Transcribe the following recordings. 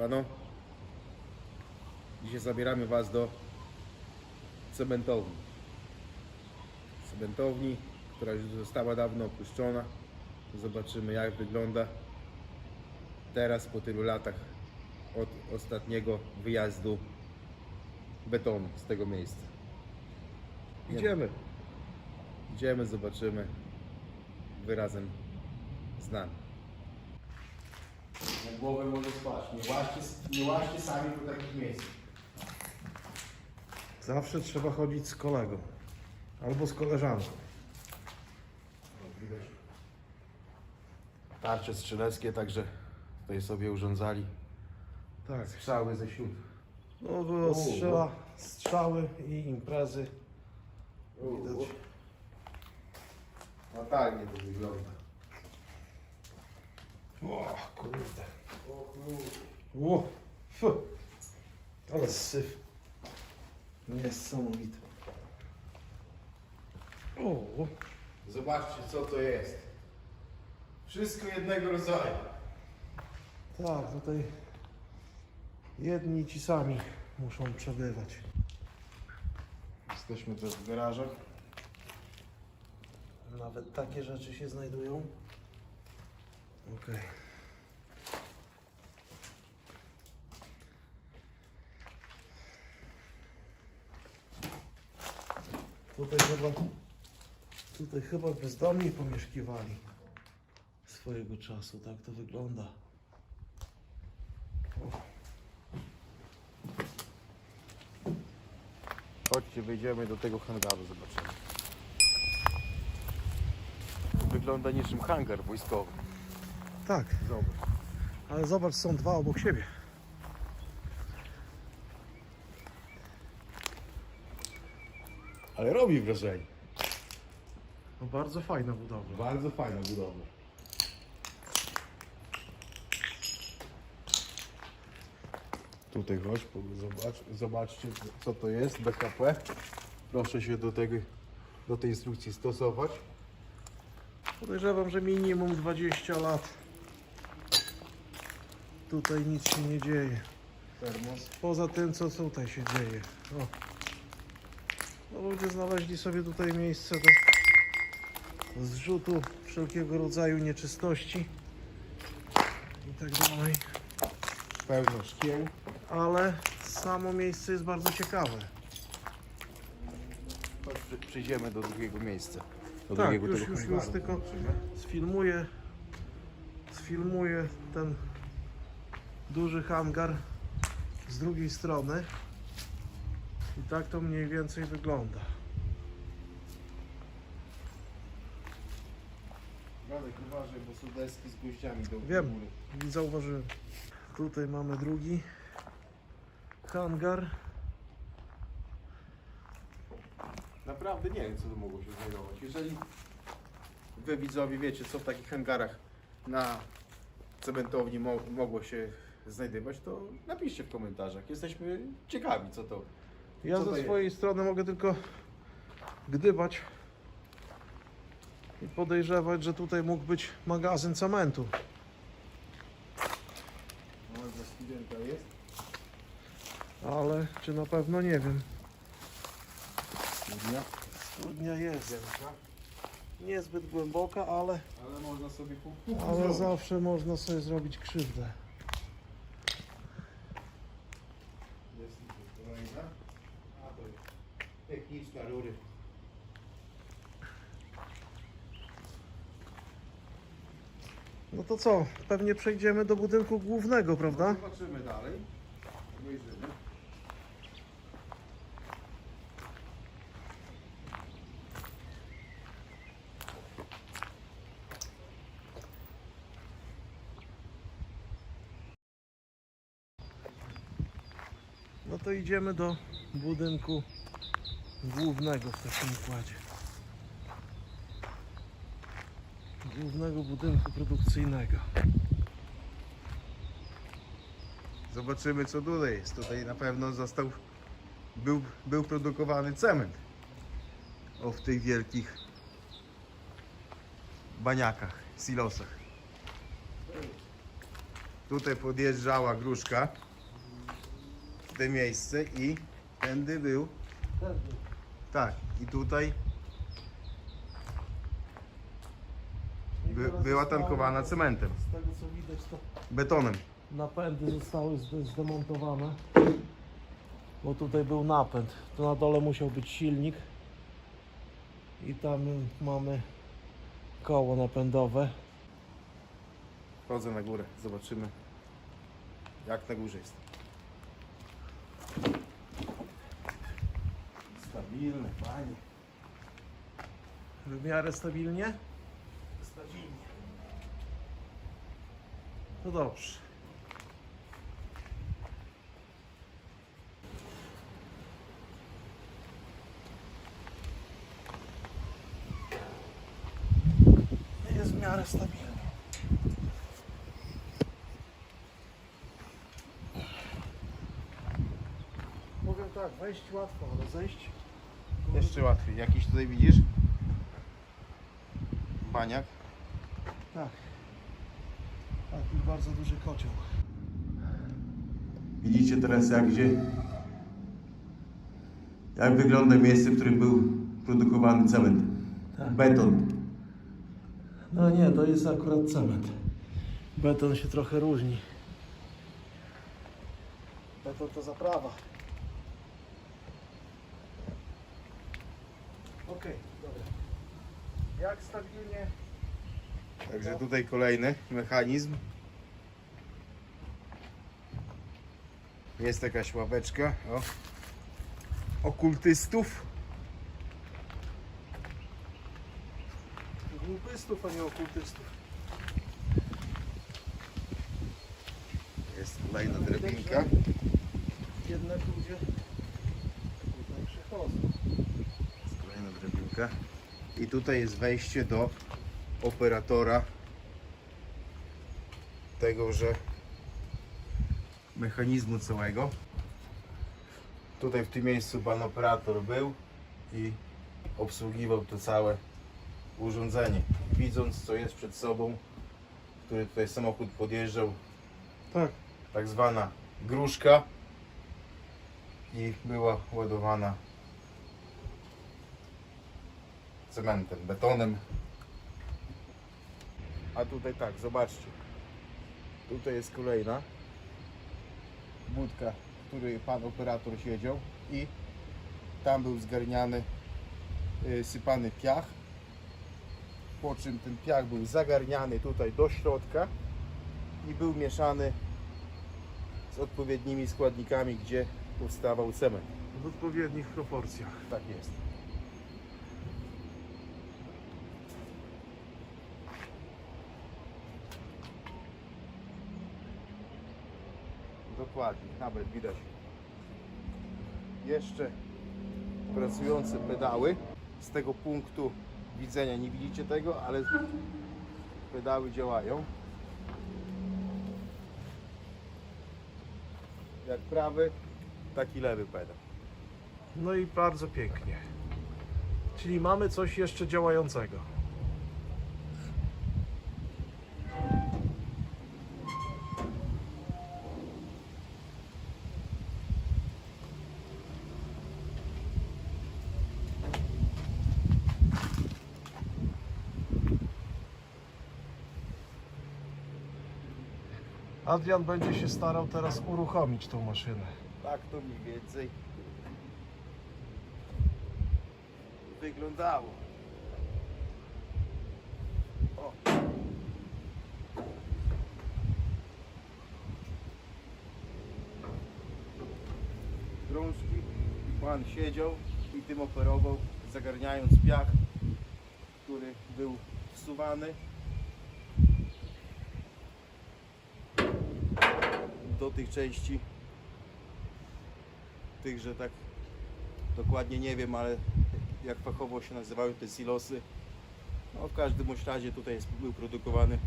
Siemano. Dzisiaj zabieramy Was do cementowni. Cementowni, która już została dawno opuszczona. Zobaczymy jak wygląda teraz po tylu latach od ostatniego wyjazdu betonu z tego miejsca. Idziemy. Idziemy, zobaczymy. Wyrazem z nami. Głowę może spać. Nie łaźcie, nie łaźcie sami po takich miejscach. Zawsze trzeba chodzić z kolegą. Albo z koleżanką. Tarcze strzeleckie także tutaj sobie urządzali. Tak. Strzały ze siód. No było strzela, strzały i imprezy. Widać. Fatalnie to wygląda. O kurde. O, fu. Ale syf. Niesamowite. O, Zobaczcie co to jest. Wszystko jednego rodzaju. tak, tutaj jedni ci sami muszą przebywać. Jesteśmy też w garażach. Nawet takie rzeczy się znajdują. Okej. Tutaj chyba, tutaj chyba bezdomni pomieszkiwali swojego czasu, tak to wygląda. Chodźcie, wejdziemy do tego hangaru, zobaczymy. Wygląda niczym hangar wojskowy. Tak, Zobacz. ale zobacz, są dwa obok siebie. Ale robi wrażenie. No bardzo fajna budowla. Bardzo fajna budowla. Tutaj chodź, zobacz, zobaczcie co to jest BKP. Proszę się do, tego, do tej instrukcji stosować. Podejrzewam, że minimum 20 lat. Tutaj nic się nie dzieje. Termos. Poza tym, co tutaj się dzieje. O. No, ludzie znaleźli sobie tutaj miejsce do zrzutu wszelkiego rodzaju nieczystości i tak dalej. Pełno szkieł. Ale samo miejsce jest bardzo ciekawe. Chodź, przy- przyjdziemy do drugiego miejsca. Do Tak, drugiego już, tego już, już tylko sfilmuję, sfilmuję ten duży hangar z drugiej strony i tak to mniej więcej wygląda. Radek, uważaj, bo są deski z gwoździami do Wiem. góry. Zauważyłem. Tutaj mamy drugi hangar. Naprawdę nie wiem, co tu mogło się znajdować. Jeżeli wy widzowie wiecie, co w takich hangarach na cementowni mo mogło się znajdować, to napiszcie w komentarzach. Jesteśmy ciekawi, co to. Ja Co to ze jest? swojej strony mogę tylko gdybać i podejrzewać, że tutaj mógł być magazyn cementu. Może studenta jest? Ale czy na pewno nie wiem. Studnia. Studnia jest. Niezbyt głęboka, ale, Ale można sobie ale zawsze można sobie zrobić krzywdę. Jest tu kolejna. A to jest rury. No to co? Pewnie przejdziemy do budynku głównego, prawda? Zobaczymy dalej. No to idziemy do budynku głównego w takim układzie. Głównego budynku produkcyjnego. Zobaczymy co tutaj jest. Tutaj na pewno został, był, był produkowany cement. O w tych wielkich baniakach, silosach. Tutaj podjeżdżała gruszka w to miejsce i tędy był. Tak, i tutaj by, była tankowana cementem, Z tego co widać to betonem. napędy zostały zde- zdemontowane. Bo tutaj był napęd. Tu na dole musiał być silnik. I tam mamy koło napędowe. Wchodzę na górę, zobaczymy jak na górze jest. Stabilne, panie. W miarę stabilnie? Stabilnie. No dobrze. Jest w miarę stabilnie. Powiem tak, wejść łatwo, ale zejść Jeszcze łatwiej. Jakiś tutaj widzisz? Baniak. tak. Taki bardzo duży kocioł. Widzicie teraz jak gdzie jak wygląda miejsce, w którym był produkowany cement. Tak. Beton. No nie, to jest akurat cement. Beton się trochę różni. Beton to zaprawa. Okej, dobra. Jak stabilnie? Także tutaj kolejny mechanizm. Jest jakaś ławeczka. O. Okultystów. Głupystów, a nie okultystów. Jest kolejna drabinka. Jednak ludzie tutaj przychodzą. Drabinka. I tutaj jest wejście do operatora tegoże mechanizmu całego. Tutaj w tym miejscu pan operator był i obsługiwał to całe urządzenie. Widząc co jest przed sobą, który tutaj samochód podjeżdżał, Tak. tak zwana gruszka i była ładowana cementem, betonem. A tutaj tak, zobaczcie. Tutaj jest kolejna budka, w której pan operator siedział i tam był zgarniany, y, sypany piach. Po czym ten piach był zagarniany tutaj do środka i był mieszany z odpowiednimi składnikami, gdzie powstawał cement. W odpowiednich proporcjach. Tak jest. Dokładnie, nawet widać jeszcze pracujące pedały. Z tego punktu widzenia nie widzicie tego, ale pedały działają. Jak prawy, tak i lewy pedał. No i bardzo pięknie. Czyli mamy coś jeszcze działającego. Adrian będzie się starał teraz uruchomić tą maszynę. Tak to mniej więcej wyglądało. O. Drążki, pan siedział i tym operował, zagarniając piach, który był wsuwany do tych części tych, że tak dokładnie nie wiem, ale jak fachowo się nazywają te silosy. No w każdym bądź razie tutaj jest, był produkowany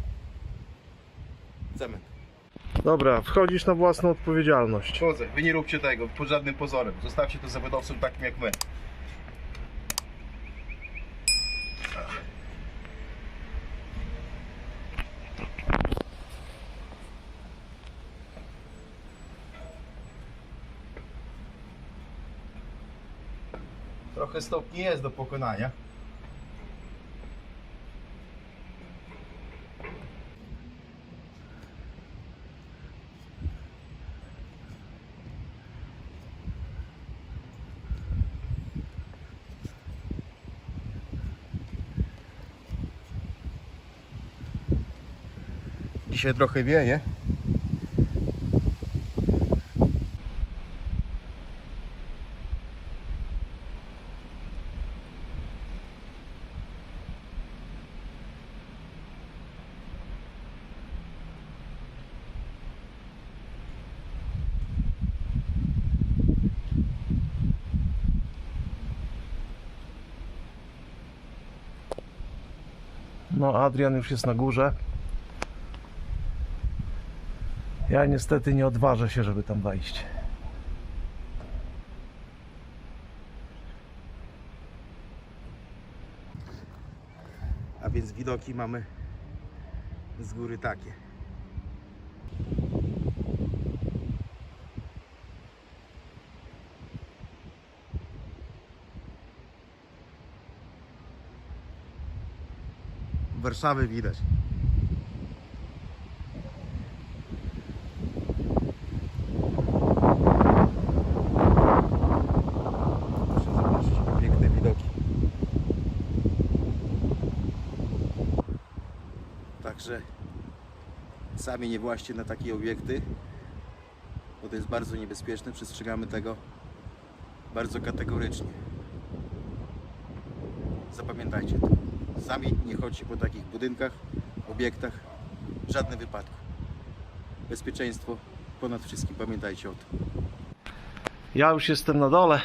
cement. Dobra, wchodzisz na własną odpowiedzialność. Chodzę, wy nie róbcie tego pod żadnym pozorem. Zostawcie to zawodowcom takim jak my. Trochę stopni jest do pokonania. Dzisiaj trochę wieje. No, Adrian już jest na górze. Ja niestety nie odważę się, żeby tam wejść. A więc widoki mamy z góry takie. Warszawy widać. Proszę zobaczyć, piękne. Także sami nie właśnie na takie obiekty, bo to jest bardzo niebezpieczne. Przestrzegamy tego bardzo kategorycznie. Zapamiętajcie to. Sami nie chodźcie po takich budynkach, obiektach, w żadnym wypadku. Bezpieczeństwo ponad wszystkim, pamiętajcie o tym. Ja już jestem na dole,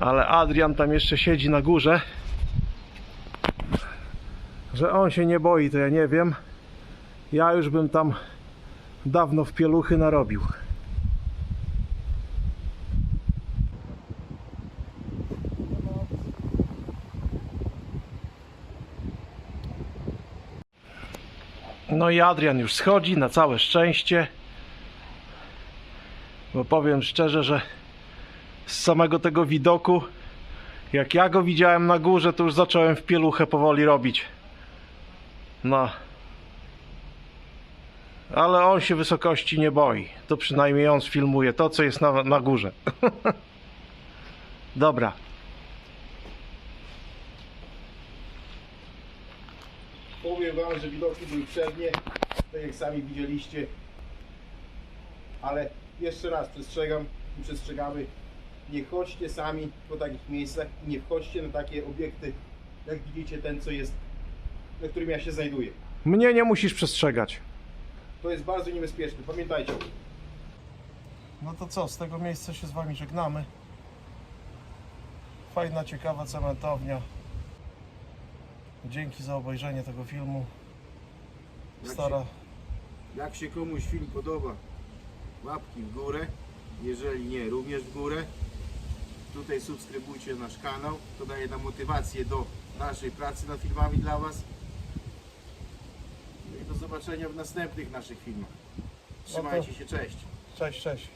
ale Adrian tam jeszcze siedzi na górze. Że on się nie boi, to ja nie wiem. Ja już bym tam dawno w pieluchy narobił. No i Adrian już schodzi na całe szczęście. Bo powiem szczerze, że z samego tego widoku, jak ja go widziałem na górze, to już zacząłem w pieluchę powoli robić. No. Ale on się wysokości nie boi. To przynajmniej on sfilmuje to, co jest na, na górze. Dobra. Powiem Wam, że widoki były przednie, tak jak sami widzieliście. Ale jeszcze raz przestrzegam i przestrzegamy. Nie chodźcie sami po takich miejscach i nie wchodźcie na takie obiekty, jak widzicie ten, co jest, na którym ja się znajduję. Mnie nie musisz przestrzegać. To jest bardzo niebezpieczne, pamiętajcie. No to co, z tego miejsca się z Wami żegnamy. Fajna, ciekawa cementownia. Dzięki za obejrzenie tego filmu. Jak Stara. Jak się komuś film podoba, łapki w górę. Jeżeli nie, również w górę. Tutaj subskrybujcie nasz kanał. To daje nam motywację do naszej pracy nad filmami dla Was. No i do zobaczenia w następnych naszych filmach. Trzymajcie się, cześć. Cześć, cześć.